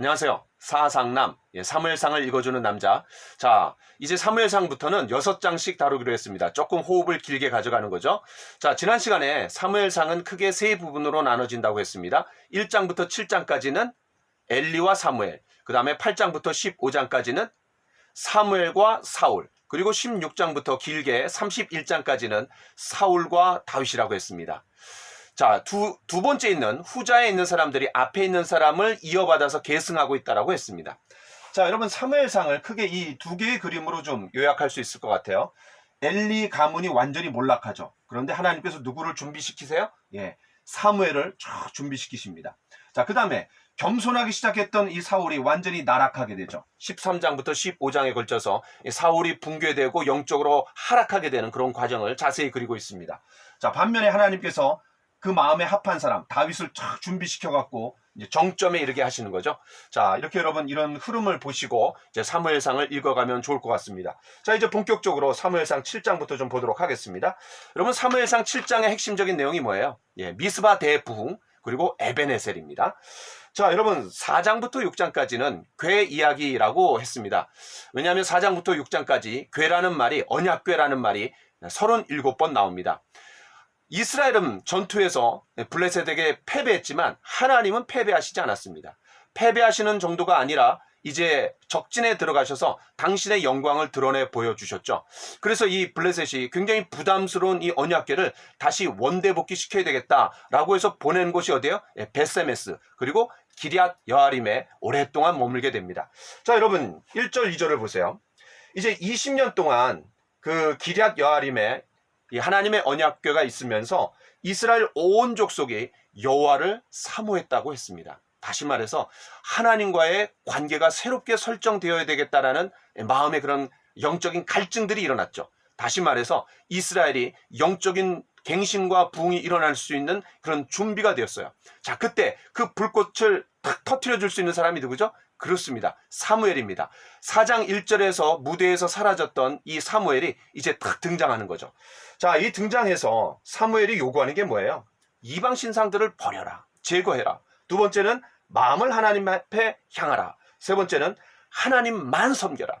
안녕하세요. 사상남, 예, 사무엘상을 읽어주는 남자. 자, 이제 사무엘상부터는 여섯 장씩 다루기로 했습니다. 조금 호흡을 길게 가져가는 거죠. 자, 지난 시간에 사무엘상은 크게 세 부분으로 나눠진다고 했습니다. 1장부터 7장까지는 엘리와 사무엘, 그 다음에 8장부터 15장까지는 사무엘과 사울, 그리고 16장부터 길게 31장까지는 사울과 다윗이라고 했습니다. 자, 두, 두 번째 있는 후자에 있는 사람들이 앞에 있는 사람을 이어받아서 계승하고 있다라고 했습니다. 자, 여러분 사무엘상을 크게 이 두 개의 그림으로 좀 요약할 수 있을 것 같아요. 엘리 가문이 완전히 몰락하죠. 그런데 하나님께서 누구를 준비시키세요? 예, 사무엘을 쫙 준비시키십니다. 자, 그 다음에 겸손하기 시작했던 이 사울이 완전히 나락하게 되죠. 13장부터 15장에 걸쳐서 이 사울이 붕괴되고 영적으로 하락하게 되는 그런 과정을 자세히 그리고 있습니다. 자, 반면에 하나님께서 그 마음에 합한 사람 다윗을 쫙 준비시켜 갖고 이제 정점에 이르게 하시는 거죠. 자, 이렇게 여러분 이런 흐름을 보시고 이제 사무엘상을 읽어가면 좋을 것 같습니다. 자, 이제 본격적으로 사무엘상 7장부터 좀 보도록 하겠습니다. 여러분 사무엘상 7장의 핵심적인 내용이 뭐예요? 예, 미스바 대부흥 그리고 에베네셀입니다. 자, 여러분 4장부터 6장까지는 괴 이야기라고 했습니다. 왜냐하면 4장부터 6장까지 괴라는 말이 언약괴라는 말이 37번 나옵니다. 이스라엘은 전투에서 블레셋에게 패배했지만 하나님은 패배하시지 않았습니다. 패배하시는 정도가 아니라 이제 적진에 들어가셔서 당신의 영광을 드러내 보여주셨죠. 그래서 이 블레셋이 굉장히 부담스러운 이 언약계를 다시 원대복귀 시켜야 되겠다라고 해서 보낸 곳이 어디예요? 예, 베세메스 그리고 기리앗 여아림에 오랫동안 머물게 됩니다. 자 여러분 1절 2절을 보세요. 이제 20년 동안 그 기리앗 여아림에 이 하나님의 언약궤가 있으면서 이스라엘 온 족속이 여호와를 사모했다고 했습니다. 다시 말해서 하나님과의 관계가 새롭게 설정되어야 되겠다라는 마음의 그런 영적인 갈증들이 일어났죠. 다시 말해서 이스라엘이 영적인 갱신과 부흥이 일어날 수 있는 그런 준비가 되었어요. 자, 그때 그 불꽃을 탁 터트려 줄 수 있는 사람이 누구죠? 그렇습니다. 사무엘입니다. 4장 1절에서 무대에서 사라졌던 이 사무엘이 이제 탁 등장하는 거죠. 자, 이 등장해서 사무엘이 요구하는 게 뭐예요? 이방 신상들을 버려라. 제거해라. 두 번째는 마음을 하나님 앞에 향하라. 세 번째는 하나님만 섬겨라.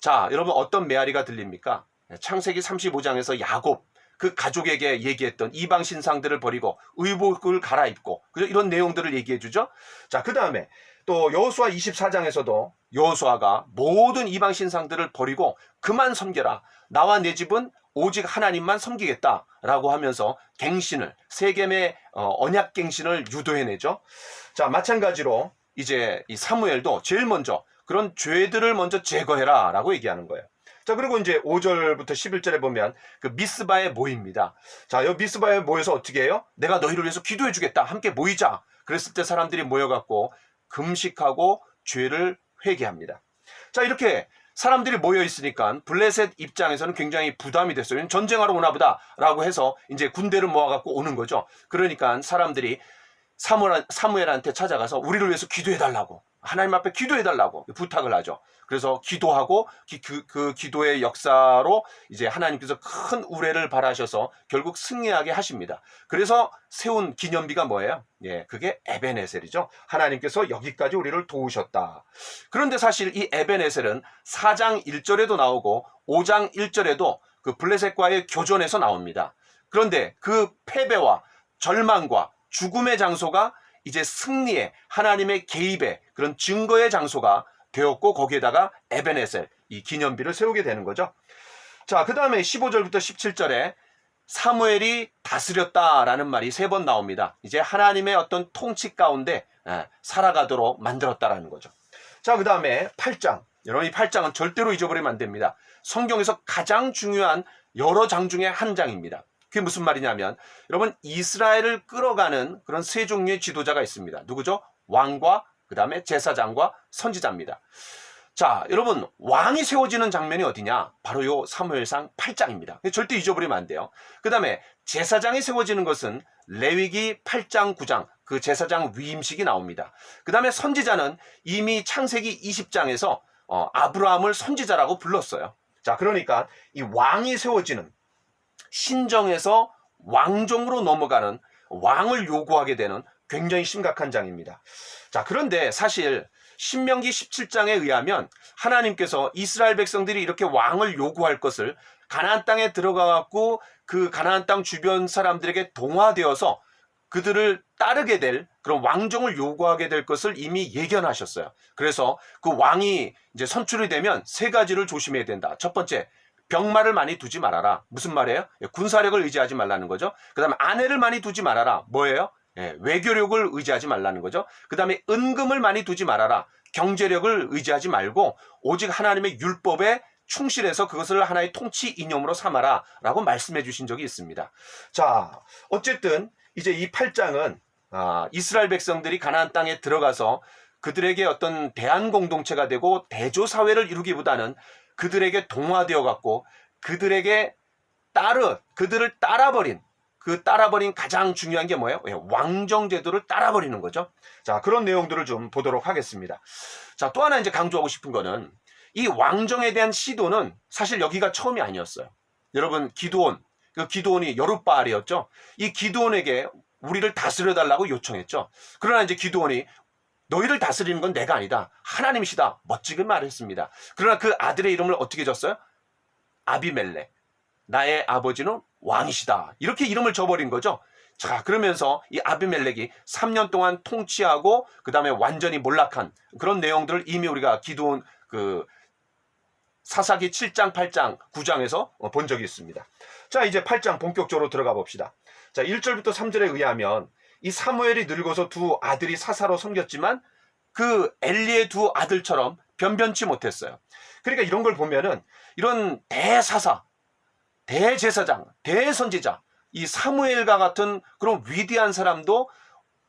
자, 여러분 어떤 메아리가 들립니까? 창세기 35장에서 야곱 그 가족에게 얘기했던 이방 신상들을 버리고 의복을 갈아입고? 이런 내용들을 얘기해 주죠. 자, 그 다음에 또 여호수아 24장에서도 여호수아가 모든 이방 신상들을 버리고 그만 섬겨라. 나와 내 집은 오직 하나님만 섬기겠다라고 하면서 갱신을 세겜의 어, 언약 갱신을 유도해내죠. 자 마찬가지로 이제 이 사무엘도 제일 먼저 그런 죄들을 먼저 제거해라라고 얘기하는 거예요. 자 그리고 이제 5절부터 11절에 보면 그 미스바에 모입니다. 자, 여 미스바에 모여서 어떻게 해요? 내가 너희를 위해서 기도해 주겠다. 함께 모이자. 그랬을 때 사람들이 모여 갖고 금식하고 죄를 회개합니다. 자, 이렇게 사람들이 모여 있으니까 블레셋 입장에서는 굉장히 부담이 됐어요. 전쟁하러 오나 보다라고 해서 이제 군대를 모아갖고 오는 거죠. 그러니까 사람들이 사무엘, 사무엘한테 찾아가서 우리를 위해서 기도해 달라고 하나님 앞에 기도해 달라고 부탁을 하죠. 그래서 기도하고 기, 그, 그 기도의 역사로 이제 하나님께서 큰 우레를 바라셔서 결국 승리하게 하십니다. 그래서 세운 기념비가 뭐예요? 예, 그게 에베네셀이죠. 하나님께서 여기까지 우리를 도우셨다. 그런데 사실 이 에베네셀은 4장 1절에도 나오고 5장 1절에도 그 블레셋과의 교전에서 나옵니다. 그런데 그 패배와 절망과 죽음의 장소가 이제 승리의 하나님의 개입의 그런 증거의 장소가 되었고 거기에다가 에베네셀 이 기념비를 세우게 되는 거죠. 자, 그 다음에 15절부터 17절에 사무엘이 다스렸다라는 말이 세 번 나옵니다. 이제 하나님의 어떤 통치 가운데 예, 살아가도록 만들었다라는 거죠. 자, 그 다음에 8장. 여러분 이 8장은 절대로 잊어버리면 안 됩니다. 성경에서 가장 중요한 여러 장 중에 한 장입니다. 그게 무슨 말이냐면 여러분 이스라엘을 끌어가는 그런 세 종류의 지도자가 있습니다. 누구죠? 왕과 그 다음에 제사장과 선지자입니다. 자, 여러분 왕이 세워지는 장면이 어디냐? 바로 요 사무엘상 8장입니다. 절대 잊어버리면 안 돼요. 그 다음에 제사장이 세워지는 것은 레위기 8장 9장 그 제사장 위임식이 나옵니다. 그 다음에 선지자는 이미 창세기 20장에서 어, 아브라함을 선지자라고 불렀어요. 자, 그러니까 이 왕이 세워지는 신정에서 왕정으로 넘어가는 왕을 요구하게 되는 굉장히 심각한 장입니다. 자, 그런데 사실 신명기 17장에 의하면 하나님께서 이스라엘 백성들이 이렇게 왕을 요구할 것을 가나안 땅에 들어가 갖고 그 가나안 땅 주변 사람들에게 동화되어서 그들을 따르게 될 그런 왕정을 요구하게 될 것을 이미 예견하셨어요. 그래서 그 왕이 이제 선출이 되면 세 가지를 조심해야 된다. 첫 번째, 병마를 많이 두지 말아라. 무슨 말이에요? 예, 군사력을 의지하지 말라는 거죠. 그 다음에 아내를 많이 두지 말아라. 뭐예요? 예, 외교력을 의지하지 말라는 거죠. 그 다음에 은금을 많이 두지 말아라. 경제력을 의지하지 말고 오직 하나님의 율법에 충실해서 그것을 하나의 통치 이념으로 삼아라 라고 말씀해 주신 적이 있습니다. 자, 어쨌든 이제 이 8장은 아, 이스라엘 백성들이 가나안 땅에 들어가서 그들에게 어떤 대한 공동체가 되고 대조 사회를 이루기보다는 그들에게 동화되어 갖고 그들에게 따르 그들을 따라버린 그 따라버린 가장 중요한 게 뭐예요? 예, 왕정 제도를 따라버리는 거죠. 자, 그런 내용들을 좀 보도록 하겠습니다. 자, 또 하나 이제 강조하고 싶은 거는 이 왕정에 대한 시도는 사실 여기가 처음이 아니었어요. 여러분, 기도원, 그 기도원이 여룻바알이었죠. 이 기도원에게 우리를 다스려 달라고 요청했죠. 그러나 이제 기도원이 너희를 다스리는 건 내가 아니다. 하나님이시다. 멋지게 말했습니다. 그러나 그 아들의 이름을 어떻게 줬어요? 아비멜렉. 나의 아버지는 왕이시다. 이렇게 이름을 줘버린 거죠. 자, 그러면서 이 아비멜렉이 3년 동안 통치하고 그 다음에 완전히 몰락한 그런 내용들을 이미 우리가 기도원 그 사사기 7장, 8장, 9장에서 본 적이 있습니다. 자, 이제 8장 본격적으로 들어가 봅시다. 자, 1절부터 3절에 의하면 이 사무엘이 늙어서 두 아들이 사사로 섬겼지만 그 엘리의 두 아들처럼 변변치 못했어요. 그러니까 이런 걸 보면은 이런 대사사, 대제사장, 대선지자, 이 사무엘과 같은 그런 위대한 사람도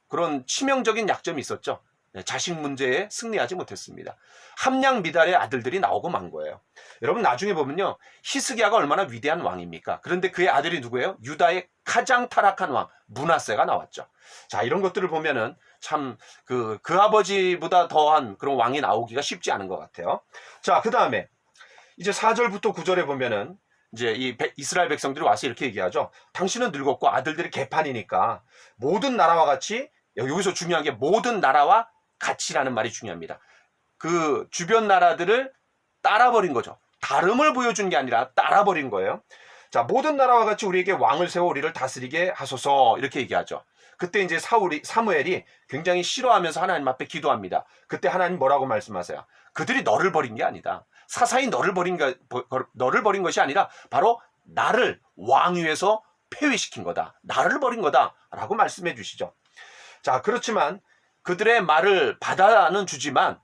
그런 치명적인 약점이 있었죠. 네, 자식 문제에 승리하지 못했습니다. 함량 미달의 아들들이 나오고 만 거예요. 여러분 나중에 보면요. 히스기야가 얼마나 위대한 왕입니까? 그런데 그의 아들이 누구예요? 유다의 가장 타락한 왕 문하세가 나왔죠. 자 이런 것들을 보면은 참그그 아버지보다 더한 그런 왕이 나오기가 쉽지 않은 것 같아요. 자그 다음에 이제 4절부터 9절에 보면은 이제 이 백- 이스라엘 백성들이 와서 이렇게 얘기하죠. 당신은 늙었고 아들들이 개판이니까 모든 나라와 같이 여기서 중요한 게 모든 나라와 같이라는 말이 중요합니다. 그 주변 나라들을 따라버린 거죠. 다름을 보여준 게 아니라 따라버린 거예요. 자, 모든 나라와 같이 우리에게 왕을 세워 우리를 다스리게 하소서 이렇게 얘기하죠. 그때 이제 사울이 사무엘이 굉장히 싫어하면서 하나님 앞에 기도합니다. 그때 하나님 뭐라고 말씀하세요? 그들이 너를 버린 게 아니다. 사사히 너를 버린 버- 너를 버린 것이 아니라 바로 나를 왕위에서 폐위시킨 거다. 나를 버린 거다 라고 말씀해 주시죠. 자, 그렇지만 그들의 말을 받아는 주지만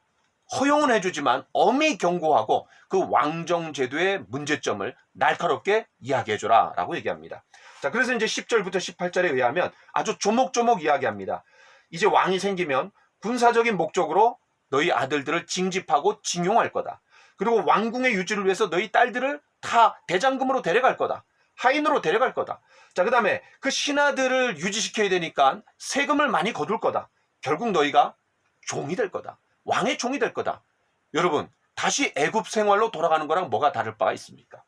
허용은 해주지만 엄히 경고하고 그 왕정 제도의 문제점을 날카롭게 이야기해줘라 라고 얘기합니다. 자, 그래서 이제 10절부터 18절에 의하면 아주 조목조목 이야기합니다. 이제 왕이 생기면 군사적인 목적으로 너희 아들들을 징집하고 징용할 거다. 그리고 왕궁의 유지를 위해서 너희 딸들을 다 대장금으로 데려갈 거다. 하인으로 데려갈 거다. 자, 그 다음에 그 신하들을 유지시켜야 되니까 세금을 많이 거둘 거다. 결국 너희가 종이 될 거다. 왕의 종이 될 거다. 여러분, 다시 애굽 생활로 돌아가는 거랑 뭐가 다를 바가 있습니까?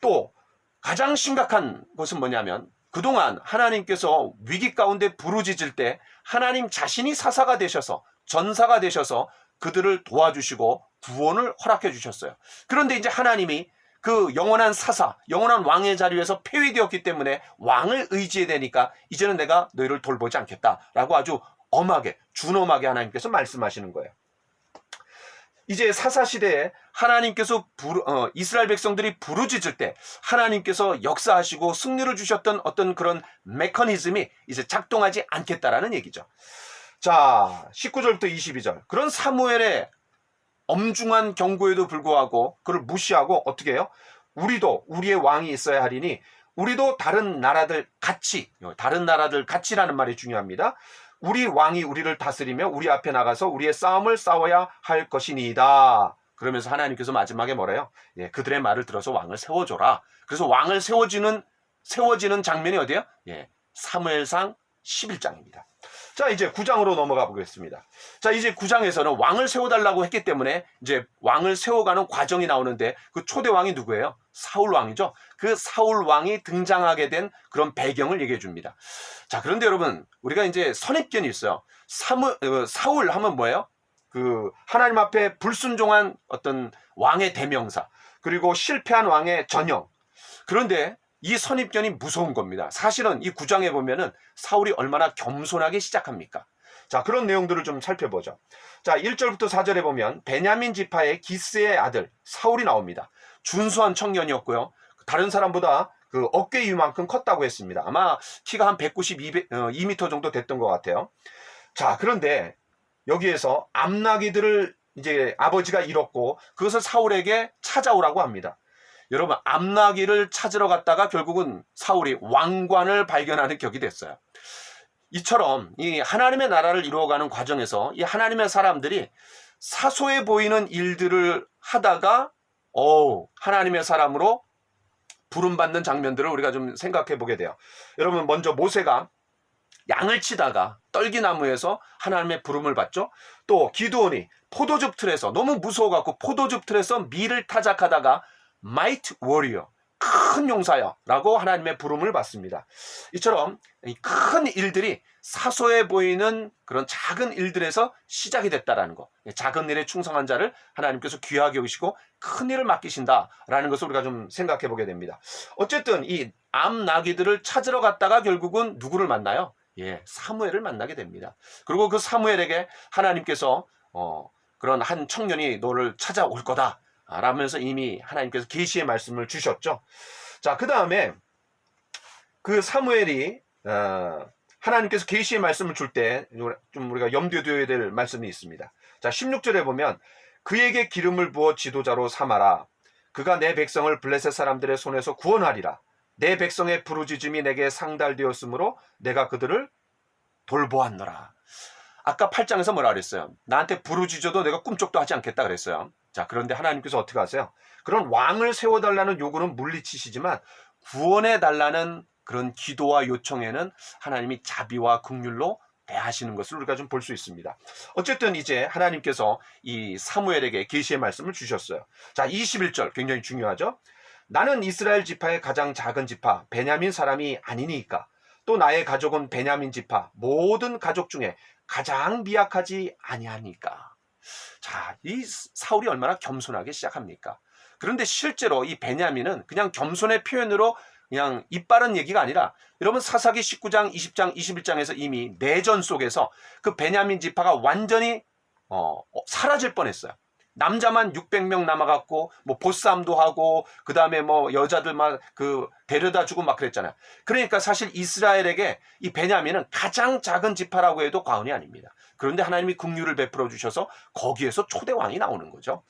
또 가장 심각한 것은 뭐냐면 그동안 하나님께서 위기 가운데 부르짖을 때 하나님 자신이 사사가 되셔서 전사가 되셔서 그들을 도와주시고 구원을 허락해 주셨어요. 그런데 이제 하나님이 그 영원한 사사, 영원한 왕의 자리에서 폐위되었기 때문에 왕을 의지해야 되니까 이제는 내가 너희를 돌보지 않겠다라고 아주 엄하게 준엄하게 하나님께서 말씀하시는 거예요. 이제 사사 시대에 하나님께서 부르, 어, 이스라엘 백성들이 부르짖을 때 하나님께서 역사하시고 승리를 주셨던 어떤 그런 메커니즘이 이제 작동하지 않겠다라는 얘기죠. 자, 19절부터 22절. 그런 사무엘의 엄중한 경고에도 불구하고 그를 무시하고 어떻게 해요? 우리도 우리의 왕이 있어야 하리니 우리도 다른 나라들 같이 다른 나라들 같이라는 말이 중요합니다. 우리 왕이 우리를 다스리며 우리 앞에 나가서 우리의 싸움을 싸워야 할 것이니이다. 그러면서 하나님께서 마지막에 뭐래요? 예, 그들의 말을 들어서 왕을 세워줘라. 그래서 왕을 세워지는 세워지는 장면이 어디예요? 예, 사무엘상 11장입니다. 자, 이제 9장으로 넘어가 보겠습니다. 자, 이제 9장에서는 왕을 세워달라고 했기 때문에 이제 왕을 세워가는 과정이 나오는데 그 초대 왕이 누구예요? 사울 왕이죠. 그 사울 왕이 등장하게 된 그런 배경을 얘기해 줍니다. 자, 그런데 여러분, 우리가 이제 선입견이 있어요. 사무, 어, 사울 하면 뭐예요? 그 하나님 앞에 불순종한 어떤 왕의 대명사, 그리고 실패한 왕의 전형. 그런데 이 선입견이 무서운 겁니다. 사실은 이 구장에 보면은 사울이 얼마나 겸손하게 시작합니까? 자, 그런 내용들을 좀 살펴보죠. 자, 1절부터 4절에 보면 베냐민 지파의 기스의 아들 사울이 나옵니다. 준수한 청년이었고요. 다른 사람보다 그 어깨 위만큼 컸다고 했습니다. 아마 키가 한 192, 어, 2m 정도 됐던 것 같아요. 자, 그런데 여기에서 암나기들을 이제 아버지가 잃었고 그것을 사울에게 찾아오라고 합니다. 여러분 암나기를 찾으러 갔다가 결국은 사울이 왕관을 발견하는 격이 됐어요. 이처럼 이 하나님의 나라를 이루어가는 과정에서 이 하나님의 사람들이 사소해 보이는 일들을 하다가 어 하나님의 사람으로 부름받는 장면들을 우리가 좀 생각해 보게 돼요. 여러분 먼저 모세가 양을 치다가 떨기나무에서 하나님의 부름을 받죠. 또 기도원이 포도즙 틀에서 너무 무서워갖고 포도즙 틀에서 밀을 타작하다가 마이트 워리어 큰 용사여라고 하나님의 부름을 받습니다. 이처럼 이큰 일들이 사소해 보이는 그런 작은 일들에서 시작이 됐다라는 거. 작은 일에 충성한 자를 하나님께서 귀하게 여기시고 큰 일을 맡기신다라는 것을 우리가 좀 생각해 보게 됩니다. 어쨌든 이 암나귀들을 찾으러 갔다가 결국은 누구를 만나요? 예, 사무엘을 만나게 됩니다. 그리고 그 사무엘에게 하나님께서 어, 그런 한 청년이 너를 찾아올 거다. 라면서 이미 하나님께서 계시의 말씀을 주셨죠. 자, 그 다음에 그 사무엘이 어, 하나님께서 계시의 말씀을 줄 때 좀 우리가 염두에 둬야 될 말씀이 있습니다. 자, 16절에 보면 그에게 기름을 부어 지도자로 삼아라. 그가 내 백성을 블레셋 사람들의 손에서 구원하리라. 내 백성의 부르짖음이 내게 상달되었으므로 내가 그들을 돌보았노라. 아까 8장에서 뭐라 그랬어요? 나한테 부르짖어도 내가 꿈쩍도 하지 않겠다 그랬어요. 자, 그런데 하나님께서 어떻게 하세요? 그런 왕을 세워달라는 요구는 물리치시지만 구원해달라는 그런 기도와 요청에는 하나님이 자비와 긍휼로 대하시는 것을 우리가 좀 볼 수 있습니다. 어쨌든 이제 하나님께서 이 사무엘에게 계시의 말씀을 주셨어요. 자, 21절 굉장히 중요하죠. 나는 이스라엘 지파의 가장 작은 지파 베냐민 사람이 아니니까 또 나의 가족은 베냐민 지파 모든 가족 중에 가장 미약하지 아니하니까. 자, 이 사울이 얼마나 겸손하게 시작합니까? 그런데 실제로 이 베냐민은 그냥 겸손의 표현으로 그냥 이빠른 얘기가 아니라 여러분 사사기 19장, 20장, 21장에서 이미 내전 속에서 그 베냐민 지파가 완전히 어, 어, 사라질 뻔했어요. 남자만 600명 남아갖고 뭐 보쌈도 하고 그 다음에 뭐 여자들만 그 데려다 주고 막 그랬잖아요. 그러니까 사실 이스라엘에게 이 베냐민은 가장 작은 지파라고 해도 과언이 아닙니다. 그런데 하나님이 긍휼을 베풀어 주셔서 거기에서 초대 왕이 나오는 거죠.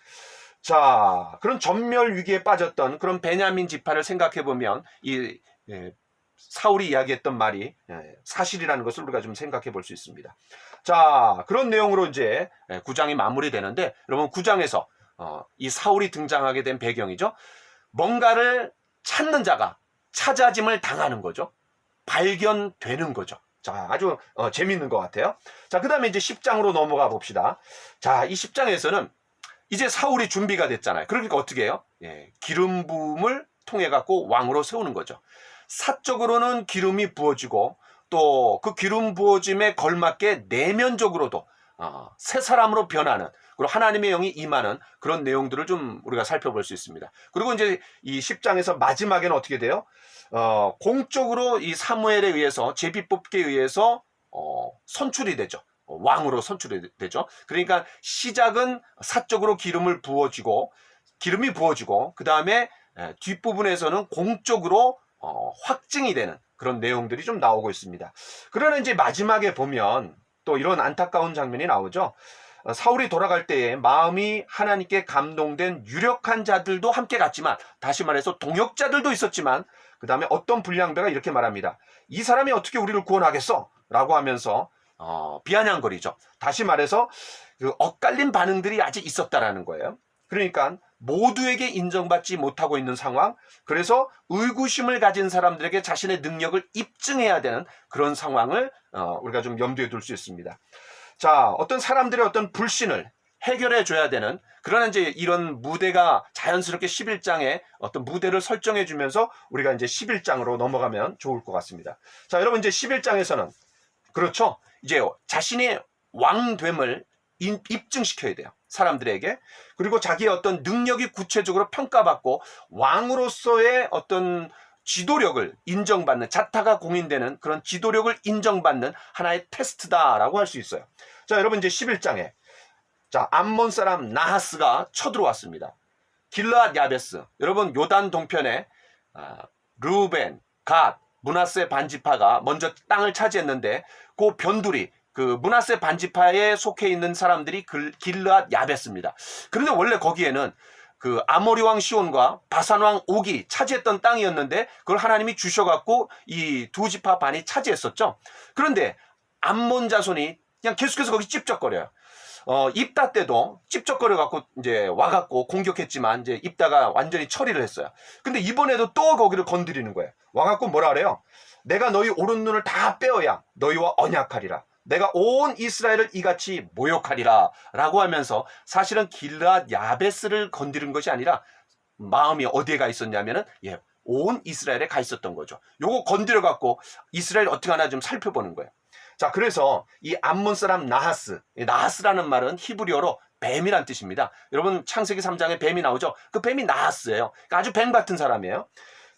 자, 그런 전멸 위기에 빠졌던 그런 베냐민 지파를 생각해 보면 이 예, 사울이 이야기했던 말이 예, 사실이라는 것을 우리가 좀 생각해 볼 수 있습니다. 자, 그런 내용으로 이제 예, 구장이 마무리되는데 여러분 구장에서 어, 이 사울이 등장하게 된 배경이죠. 뭔가를 찾는 자가 찾아짐을 당하는 거죠. 발견되는 거죠. 자, 아주 어, 재밌는 것 같아요. 자, 그 다음에 이제 10장으로 넘어가 봅시다. 자, 이 10장에서는 이제 사울이 준비가 됐잖아요. 그러니까 어떻게 해요? 예, 기름 부음을 통해 갖고 왕으로 세우는 거죠. 사적으로는 기름이 부어지고 또 그 기름 부어짐에 걸맞게 내면적으로도 어, 새 사람으로 변하는 그리고 하나님의 영이 임하는 그런 내용들을 좀 우리가 살펴볼 수 있습니다. 그리고 이제 이 10장에서 마지막에는 어떻게 돼요? 어, 공적으로 이 사무엘에 의해서 제비 뽑기에 의해서 어, 선출이 되죠. 어, 왕으로 선출이 되죠. 그러니까 시작은 사적으로 기름을 부어지고 기름이 부어지고 그 다음에 뒷부분에서는 공적으로 어, 확증이 되는 그런 내용들이 좀 나오고 있습니다. 그러나 이제 마지막에 보면 또 이런 안타까운 장면이 나오죠. 어, 사울이 돌아갈 때에 마음이 하나님께 감동된 유력한 자들도 함께 갔지만 다시 말해서 동역자들도 있었지만 그 다음에 어떤 불량배가 이렇게 말합니다. 이 사람이 어떻게 우리를 구원하겠어? 라고 하면서 어, 비아냥거리죠. 다시 말해서 그 엇갈린 반응들이 아직 있었다라는 거예요. 그러니까 모두에게 인정받지 못하고 있는 상황. 그래서 의구심을 가진 사람들에게 자신의 능력을 입증해야 되는 그런 상황을 어, 우리가 좀 염두에 둘 수 있습니다. 자, 어떤 사람들의 어떤 불신을 해결해 줘야 되는 그러나 이제 이런 무대가 자연스럽게 11장에 어떤 무대를 설정해 주면서 우리가 이제 11장으로 넘어가면 좋을 것 같습니다. 자, 여러분 이제 11장에서는 그렇죠. 이제 자신의 왕됨을 인- 입증시켜야 돼요. 사람들에게. 그리고 자기의 어떤 능력이 구체적으로 평가받고 왕으로서의 어떤 지도력을 인정받는 자타가 공인되는 그런 지도력을 인정받는 하나의 테스트다라고 할 수 있어요. 자, 여러분 이제 11장에 자, 암몬 사람 나하스가 쳐들어왔습니다. 길르앗 야베스. 여러분 요단 동편에 아, 루벤, 갓, 문하세 반지파가 먼저 땅을 차지했는데 그 변두리 그 문하세 반지파에 속해 있는 사람들이 글- 길르앗 야베스입니다. 그런데 원래 거기에는 그 아모리 왕 시온과 바산 왕 옥이 차지했던 땅이었는데 그걸 하나님이 주셔갖고 이 두 지파 반이 차지했었죠. 그런데 암몬 자손이 그냥 계속해서 거기 찝쩍거려요. 어, 입다 때도 찝쩍거려 갖고 이제 와갖고 공격했지만 이제 입다가 완전히 처리를 했어요. 근데 이번에도 또 거기를 건드리는 거예요. 와갖고 뭐라 그래요? 내가 너희 오른 눈을 다 빼어야 너희와 언약하리라. 내가 온 이스라엘을 이같이 모욕하리라. 라고 하면서 사실은 길르앗 야베스를 건드린 것이 아니라 마음이 어디에 가 있었냐면은 예, 온 이스라엘에 가 있었던 거죠. 요거 건드려 갖고 이스라엘 어떻게 하나 좀 살펴보는 거예요. 자, 그래서 이 암몬 사람 나하스, 이 나하스라는 말은 히브리어로 뱀이란 뜻입니다. 여러분 창세기 3장에 뱀이 나오죠? 그 뱀이 나하스예요. 그러니까 아주 뱀 같은 사람이에요.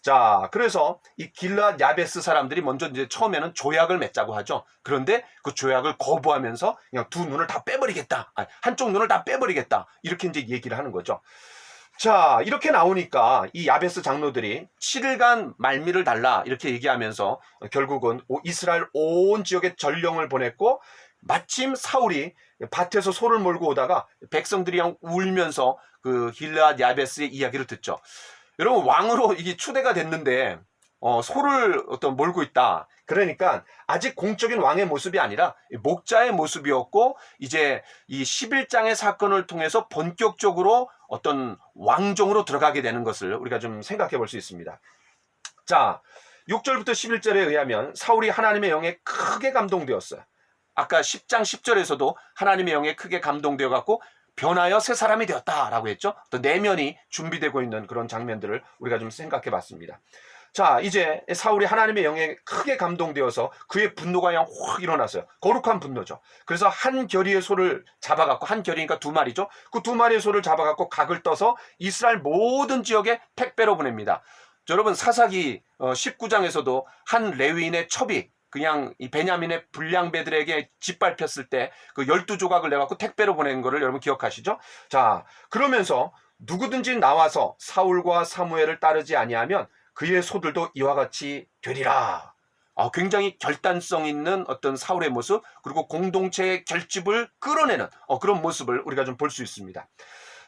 자, 그래서 이 길라 야베스 사람들이 먼저 이제 처음에는 조약을 맺자고 하죠. 그런데 그 조약을 거부하면서 그냥 두 눈을 다 빼버리겠다. 아니, 한쪽 눈을 다 빼버리겠다. 이렇게 이제 얘기를 하는 거죠. 자, 이렇게 나오니까 이 야베스 장로들이 7일간 말미를 달라 이렇게 얘기하면서 결국은 오- 이스라엘 온 지역에 전령을 보냈고 마침 사울이 밭에서 소를 몰고 오다가 백성들이 울면서 그 길르앗 야베스의 이야기를 듣죠. 여러분 왕으로 이게 추대가 됐는데 어, 소를 어떤 몰고 있다. 그러니까 아직 공적인 왕의 모습이 아니라 목자의 모습이었고 이제 이 11장의 사건을 통해서 본격적으로 어떤 왕종으로 들어가게 되는 것을 우리가 좀 생각해 볼 수 있습니다. 자, 6절부터 11절에 의하면 사울이 하나님의 영에 크게 감동되었어요. 아까 10장 10절에서도 하나님의 영에 크게 감동되어 갖고 변하여 새 사람이 되었다라고 했죠. 또 내면이 준비되고 있는 그런 장면들을 우리가 좀 생각해 봤습니다. 자, 이제 사울이 하나님의 영에 크게 감동되어서 그의 분노가 그냥 확 일어났어요. 거룩한 분노죠. 그래서 한 결의의 소를 잡아갖고, 한 결의니까 두 마리죠. 그 두 마리의 소를 잡아갖고 각을 떠서 이스라엘 모든 지역에 택배로 보냅니다. 여러분, 사사기 19장에서도 한 레위인의 첩이 그냥 이 베냐민의 불량배들에게 짓밟혔을 때 그 열두 조각을 내갖고 택배로 보낸 거를 여러분 기억하시죠? 자, 그러면서 누구든지 나와서 사울과 사무엘을 따르지 아니하면 그의 소들도 이와 같이 되리라. 아, 굉장히 결단성 있는 어떤 사울의 모습 그리고 공동체의 결집을 끌어내는 어, 그런 모습을 우리가 좀 볼 수 있습니다.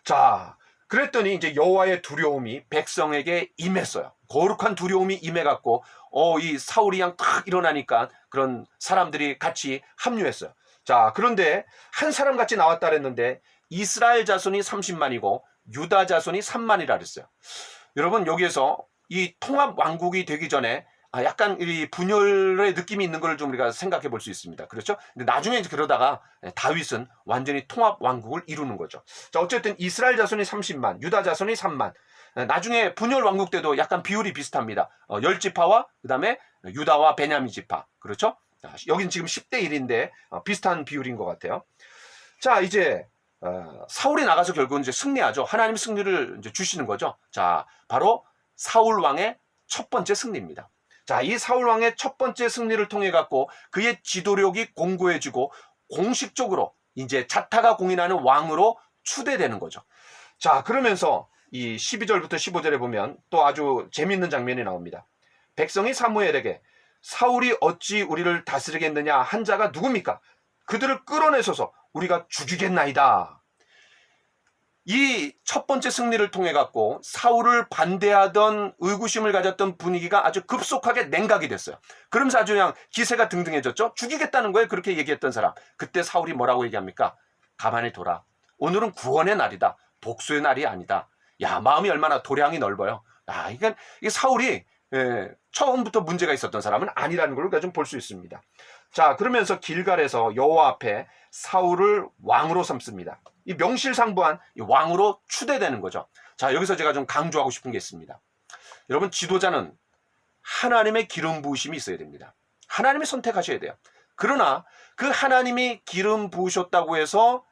자, 그랬더니 이제 여호와의 두려움이 백성에게 임했어요. 거룩한 두려움이 임해갖고 어, 이 사울이 그냥 탁 일어나니까 그런 사람들이 같이 합류했어요. 자, 그런데 한 사람 같이 나왔다 그랬는데 이스라엘 자손이 30만이고 유다 자손이 3만이라 그랬어요. 여러분 여기에서 이 통합 왕국이 되기 전에 아, 약간 이 분열의 느낌이 있는 걸 좀 우리가 생각해 볼 수 있습니다. 그렇죠? 근데 나중에 이제 그러다가 다윗은 완전히 통합 왕국을 이루는 거죠. 자, 어쨌든 이스라엘 자손이 30만, 유다 자손이 3만. 나중에 분열 왕국 때도 약간 비율이 비슷합니다. 어, 열 지파와 그 다음에 유다와 베냐민 지파. 그렇죠? 자, 여긴 지금 10대 1인데 어, 비슷한 비율인 것 같아요. 자, 이제 어, 사울이 나가서 결국은 이제 승리하죠. 하나님 승리를 이제 주시는 거죠. 자, 바로 사울 왕의 첫 번째 승리입니다. 자, 이 사울 왕의 첫 번째 승리를 통해 갖고 그의 지도력이 공고해지고 공식적으로 이제 자타가 공인하는 왕으로 추대되는 거죠. 자, 그러면서 이 12절부터 15절에 보면 또 아주 재밌는 장면이 나옵니다. 백성이 사무엘에게 사울이 어찌 우리를 다스리겠느냐 한 자가 누굽니까? 그들을 끌어내소서 우리가 죽이겠나이다. 이 첫 번째 승리를 통해 갖고 사울을 반대하던 의구심을 가졌던 분위기가 아주 급속하게 냉각이 됐어요. 그러면서 아주 그냥 기세가 등등해졌죠. 죽이겠다는 거예요. 그렇게 얘기했던 사람. 그때 사울이 뭐라고 얘기합니까? 가만히 둬라. 오늘은 구원의 날이다. 복수의 날이 아니다. 야 마음이 얼마나 도량이 넓어요. 아 이게 이게 사울이 예, 처음부터 문제가 있었던 사람은 아니라는 걸 우리가 좀 볼 수 있습니다. 자 그러면서 길갈에서 여호와 앞에 사울을 왕으로 삼습니다. 이 명실상부한 이 왕으로 추대되는 거죠. 자 여기서 제가 좀 강조하고 싶은 게 있습니다. 여러분 지도자는 하나님의 기름 부으심이 있어야 됩니다. 하나님이 선택하셔야 돼요. 그러나 그 하나님이 기름 부으셨다고 해서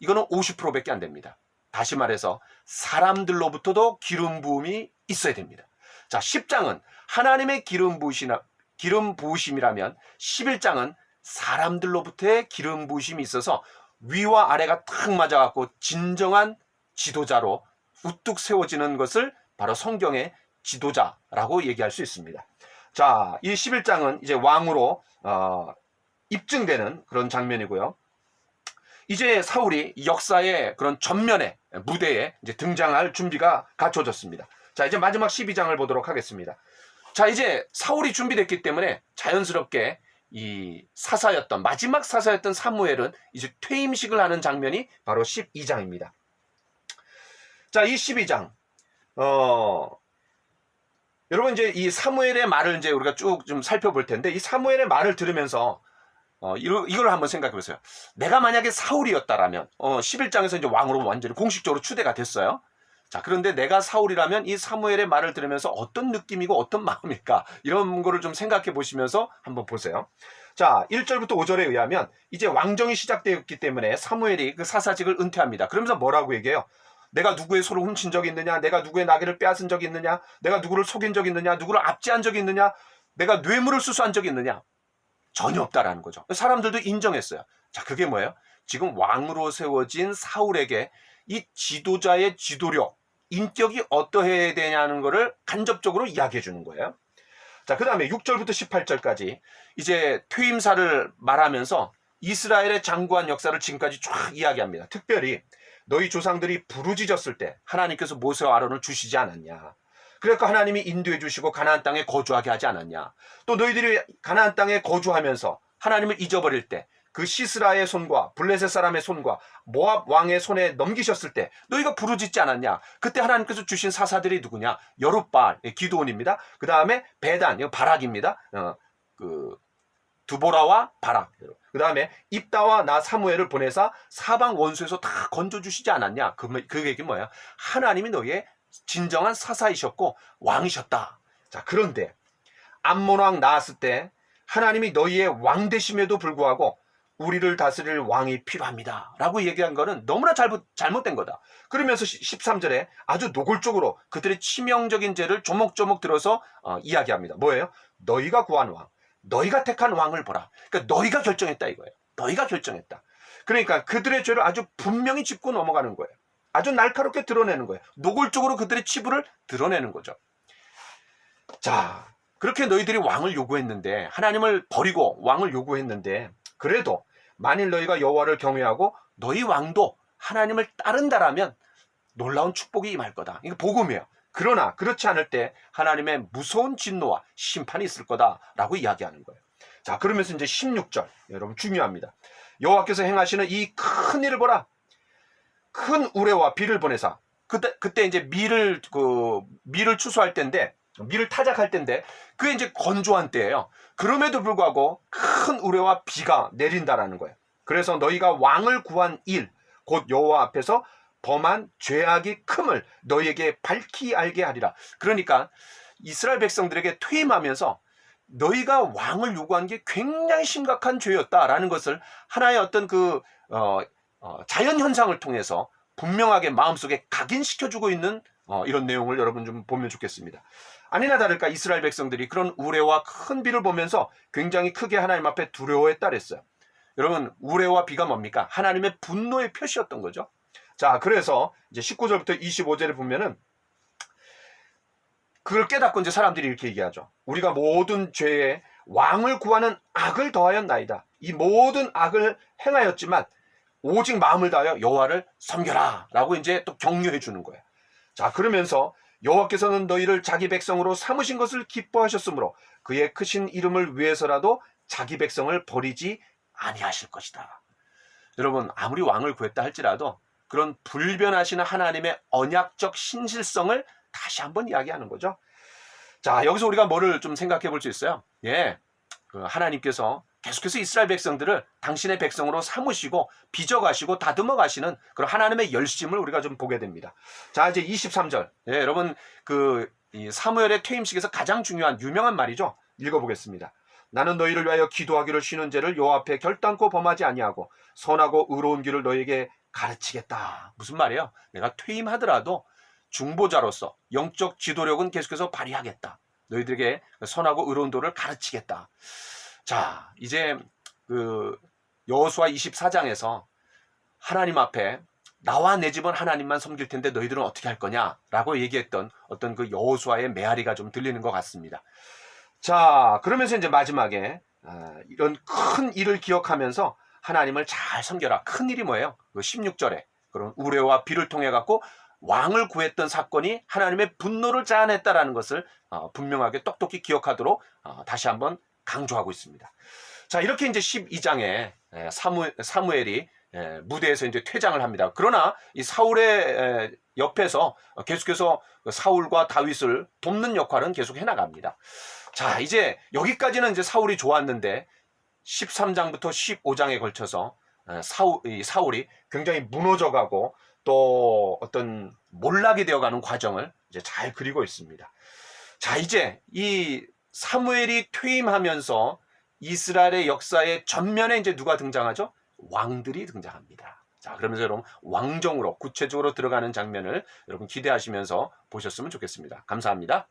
이거는 50%밖에 안 됩니다. 다시 말해서 사람들로부터도 기름 부음이 있어야 됩니다. 자, 10장은 하나님의 기름 부으시나 기름 부으심이라면 11장은 사람들로부터의 기름 부으심이 있어서 위와 아래가 탁 맞아 갖고 진정한 지도자로 우뚝 세워지는 것을 바로 성경의 지도자라고 얘기할 수 있습니다. 자, 이 11장은 이제 왕으로 어, 입증되는 그런 장면이고요. 이제 사울이 역사의 그런 전면에 무대에 이제 등장할 준비가 갖춰졌습니다. 자, 이제 마지막 12장을 보도록 하겠습니다. 자, 이제 사울이 준비됐기 때문에 자연스럽게 이 사사였던 마지막 사사였던 사무엘은 이제 퇴임식을 하는 장면이 바로 12장입니다. 자, 이 12장 어 여러분 이제 이 사무엘의 말을 이제 우리가 쭉 좀 살펴볼 텐데 이 사무엘의 말을 들으면서 어, 이걸, 한번 생각해 보세요. 내가 만약에 사울이었다라면, 어, 11장에서 이제 왕으로 완전히 공식적으로 추대가 됐어요. 자, 그런데 내가 사울이라면 이 사무엘의 말을 들으면서 어떤 느낌이고 어떤 마음일까? 이런 거를 좀 생각해 보시면서 한번 보세요. 자, 1절부터 5절에 의하면 이제 왕정이 시작되었기 때문에 사무엘이 그 사사직을 은퇴합니다. 그러면서 뭐라고 얘기해요? 내가 누구의 소를 훔친 적이 있느냐? 내가 누구의 나귀를 빼앗은 적이 있느냐? 내가 누구를 속인 적이 있느냐? 누구를 압제한 적이 있느냐? 내가 뇌물을 수수한 적이 있느냐? 전혀 없다라는 거죠. 사람들도 인정했어요. 자, 그게 뭐예요? 지금 왕으로 세워진 사울에게 이 지도자의 지도력, 인격이 어떠해야 되냐는 것을 간접적으로 이야기해 주는 거예요. 자, 그 다음에 6절부터 18절까지 이제 퇴임사를 말하면서 이스라엘의 장구한 역사를 지금까지 쫙 이야기합니다. 특별히 너희 조상들이 부르짖었을 때 하나님께서 모세와 아론을 주시지 않았냐. 그러니까 하나님이 인도해 주시고 가나안 땅에 거주하게 하지 않았냐. 또 너희들이 가나안 땅에 거주하면서 하나님을 잊어버릴 때 그 시스라의 손과 블레셋 사람의 손과 모압 왕의 손에 넘기셨을 때 너희가 부르짖지 않았냐. 그때 하나님께서 주신 사사들이 누구냐? 여룻발 기도원입니다. 그 다음에 배단 이거 바락입니다. 어, 그 두보라와 바락. 그 다음에 입다와 나 사무엘을 보내사 사방 원수에서 다 건져주시지 않았냐? 그, 그 얘기 뭐야? 하나님이 너희의 진정한 사사이셨고 왕이셨다. 자, 그런데 암몬 왕 나왔을 때 하나님이 너희의 왕 되심에도 불구하고 우리를 다스릴 왕이 필요합니다. 라고 얘기한 거는 너무나 잘못, 잘못된 거다. 그러면서 13절에 아주 노골적으로 그들의 치명적인 죄를 조목조목 들어서 어, 이야기합니다. 뭐예요? 너희가 구한 왕, 너희가 택한 왕을 보라. 그러니까 너희가 결정했다 이거예요. 너희가 결정했다. 그러니까 그들의 죄를 아주 분명히 짚고 넘어가는 거예요. 아주 날카롭게 드러내는 거예요. 노골적으로 그들의 치부를 드러내는 거죠. 자, 그렇게 너희들이 왕을 요구했는데 하나님을 버리고 왕을 요구했는데 그래도 만일 너희가 여호와를 경외하고 너희 왕도 하나님을 따른다라면 놀라운 축복이 임할 거다. 이거 복음이에요. 그러나 그렇지 않을 때 하나님의 무서운 진노와 심판이 있을 거다라고 이야기하는 거예요. 자, 그러면서 이제 16절 여러분 중요합니다. 여호와께서 행하시는 이 큰 일을 보라. 큰 우레와 비를 보내사 그때 그때 이제 밀을 그 밀을 추수할 때인데 밀을 타작할 때인데 그게 이제 건조한 때예요. 그럼에도 불구하고 큰 우레와 비가 내린다라는 거예요. 그래서 너희가 왕을 구한 일, 곧 여호와 앞에서 범한 죄악이 큼을 너희에게 밝히 알게 하리라. 그러니까 이스라엘 백성들에게 퇴임하면서 너희가 왕을 요구한 게 굉장히 심각한 죄였다라는 것을 하나의 어떤 그 어, 어, 자연 현상을 통해서 분명하게 마음속에 각인시켜주고 있는 어, 이런 내용을 여러분 좀 보면 좋겠습니다. 아니나 다를까 이스라엘 백성들이 그런 우레와 큰 비를 보면서 굉장히 크게 하나님 앞에 두려워했다 그랬어요. 여러분 우레와 비가 뭡니까? 하나님의 분노의 표시였던 거죠. 자 그래서 이제 19절부터 25절에 보면은 그걸 깨닫고 이제 사람들이 이렇게 얘기하죠. 우리가 모든 죄에 왕을 구하는 악을 더하였나이다. 이 모든 악을 행하였지만 오직 마음을 다하여 여호와를 섬겨라라고 이제 또 격려해 주는 거예요. 자 그러면서 여호와께서는 너희를 자기 백성으로 삼으신 것을 기뻐하셨으므로 그의 크신 이름을 위해서라도 자기 백성을 버리지 아니하실 것이다. 여러분 아무리 왕을 구했다 할지라도 그런 불변하시는 하나님의 언약적 신실성을 다시 한번 이야기하는 거죠. 자, 여기서 우리가 뭐를 좀 생각해 볼 수 있어요? 예. 그 하나님께서 계속해서 이스라엘 백성들을 당신의 백성으로 삼으시고 빚어가시고 다듬어 가시는 그런 하나님의 열심을 우리가 좀 보게 됩니다. 자, 이제 23절. 예, 여러분 그이 사무엘의 퇴임식에서 가장 중요한 유명한 말이죠. 읽어 보겠습니다. 나는 너희를 위하여 기도하기를 쉬는 죄를 요 앞에 결단코 범하지 아니하고 선하고 의로운 길을 너희에게 가르치겠다. 무슨 말이에요? 내가 퇴임하더라도 중보자로서 영적 지도력은 계속해서 발휘하겠다. 너희들에게 선하고 의로운 도를 가르치겠다. 자, 이제 그 여호수아 24장에서 하나님 앞에 나와 내 집은 하나님만 섬길 텐데 너희들은 어떻게 할 거냐라고 얘기했던 어떤 그 여호수아의 메아리가 좀 들리는 것 같습니다. 자, 그러면서 이제 마지막에 아, 이런 큰 일을 기억하면서 하나님을 잘 섬겨라. 큰 일이 뭐예요? 그 16절에 그런 우레와 비를 통해 갖고 왕을 구했던 사건이 하나님의 분노를 자아냈다라는 것을 어, 분명하게 똑똑히 기억하도록 어, 다시 한번 강조하고 있습니다. 자, 이렇게 이제 12장에 사무, 사무엘이 에, 무대에서 이제 퇴장을 합니다. 그러나 이 사울의 에, 옆에서 계속해서 그 사울과 다윗을 돕는 역할은 계속 해나갑니다. 자, 이제 여기까지는 이제 사울이 좋았는데 13장부터 15장에 걸쳐서 에, 사울, 이 사울이 굉장히 무너져가고 또 어떤 몰락이 되어가는 과정을 이제 잘 그리고 있습니다. 자, 이제 이 사무엘이 퇴임하면서 이스라엘의 역사의 전면에 이제 누가 등장하죠? 왕들이 등장합니다. 자, 그러면서 여러분 왕정으로 구체적으로 들어가는 장면을 여러분 기대하시면서 보셨으면 좋겠습니다. 감사합니다.